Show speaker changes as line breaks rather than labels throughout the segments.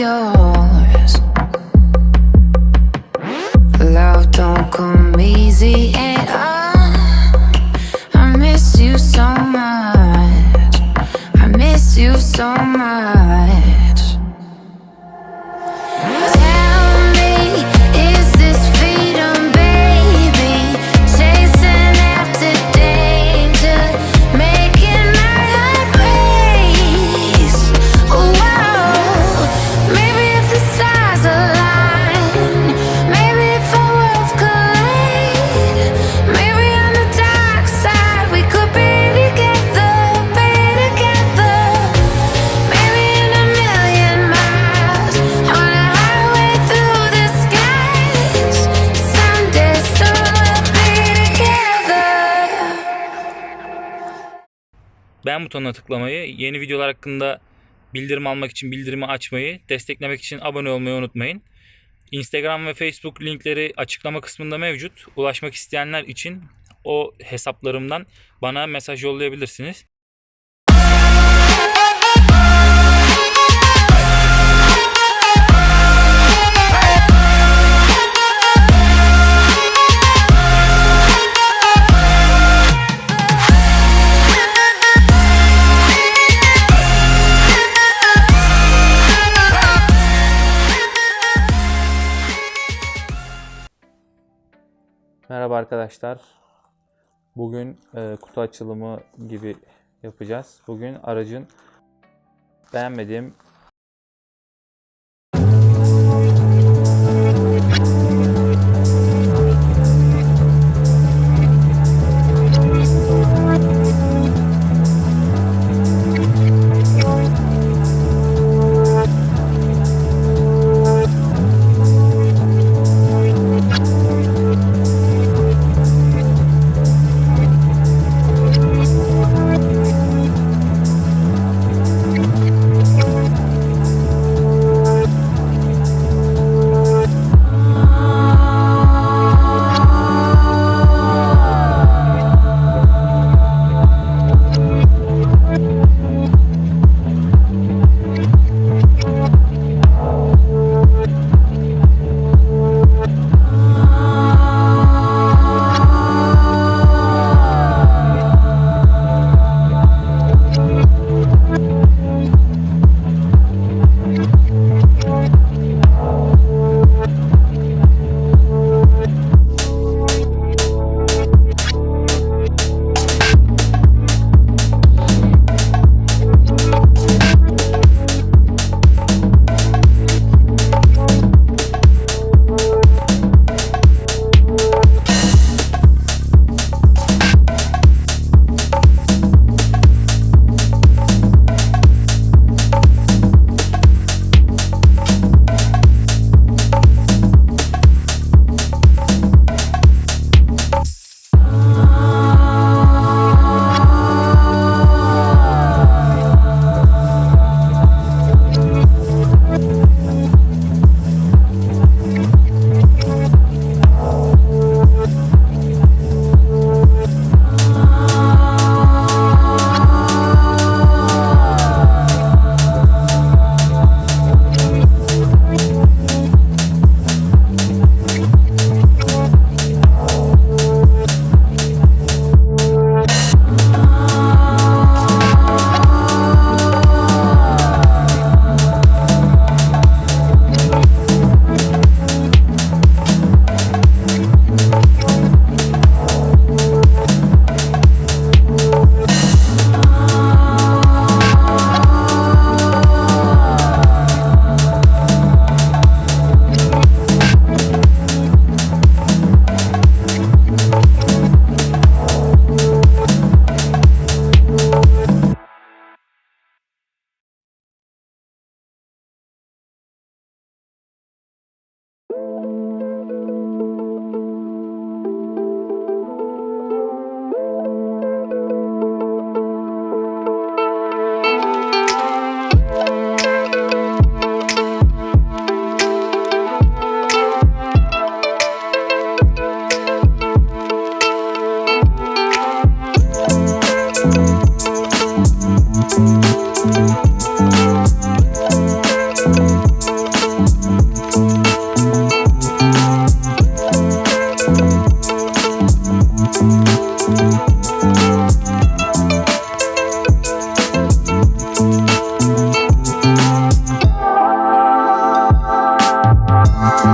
yo.
Beğen butonuna tıklamayı, yeni videolar hakkında bildirim almak için bildirimi açmayı, desteklemek için abone olmayı unutmayın. Instagram ve Facebook linkleri açıklama kısmında mevcut. Ulaşmak isteyenler için o hesaplarımdan bana mesaj yollayabilirsiniz. Merhaba arkadaşlar. Bugün e, kutu açılımı gibi yapacağız. Bugün aracın beğenmediğim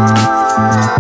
Thank you.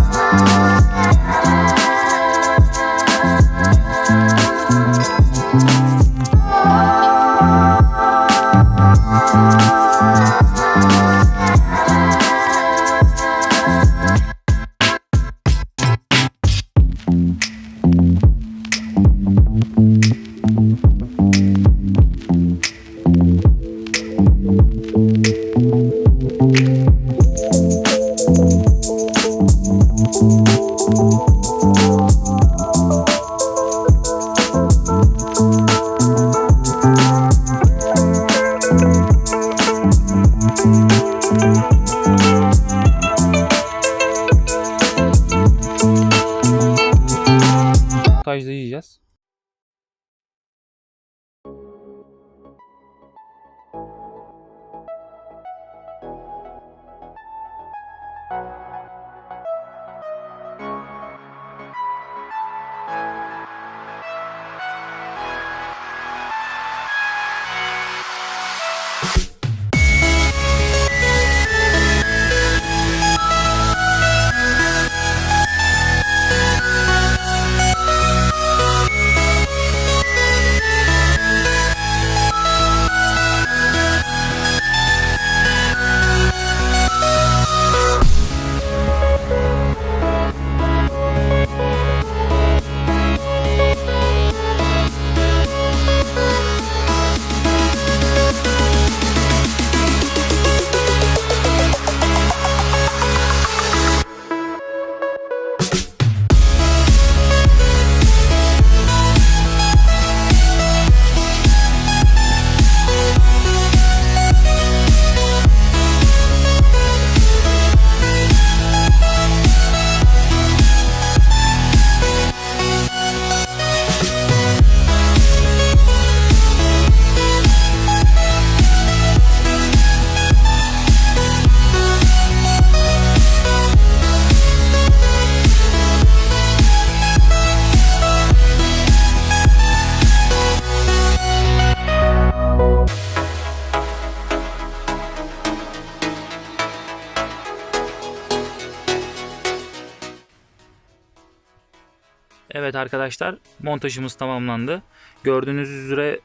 Evet arkadaşlar montajımız tamamlandı. Gördüğünüz üzere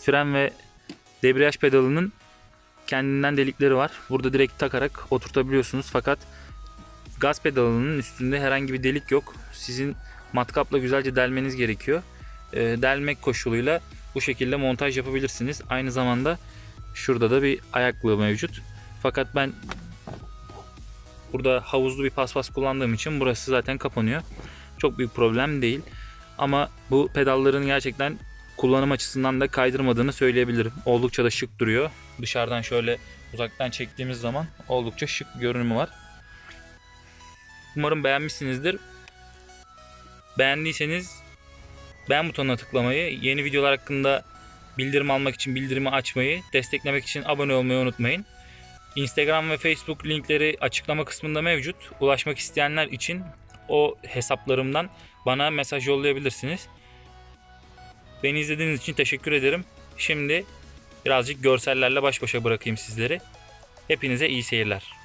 fren ve debriyaj pedalının kendinden delikleri var. Burada direkt takarak oturtabiliyorsunuz fakat gaz pedalının üstünde herhangi bir delik yok. Sizin matkapla güzelce delmeniz gerekiyor. Ee, delmek koşuluyla bu şekilde montaj yapabilirsiniz. Aynı zamanda şurada da bir ayaklığı mevcut. Fakat ben burada havuzlu bir paspas kullandığım için burası zaten kapanıyor. Çok büyük problem değil. Ama bu pedalların gerçekten kullanım açısından da kaydırmadığını söyleyebilirim. Oldukça da şık duruyor. Dışarıdan şöyle uzaktan çektiğimiz zaman oldukça şık görünümü var. Umarım beğenmişsinizdir. Beğendiyseniz beğen butonuna tıklamayı, yeni videolar hakkında bildirim almak için bildirimi açmayı, desteklemek için abone olmayı unutmayın. Instagram ve Facebook linkleri açıklama kısmında mevcut. Ulaşmak isteyenler için o hesaplarımdan bana mesaj yollayabilirsiniz. Beni izlediğiniz için teşekkür ederim. Şimdi birazcık görsellerle baş başa bırakayım sizleri. Hepinize iyi seyirler.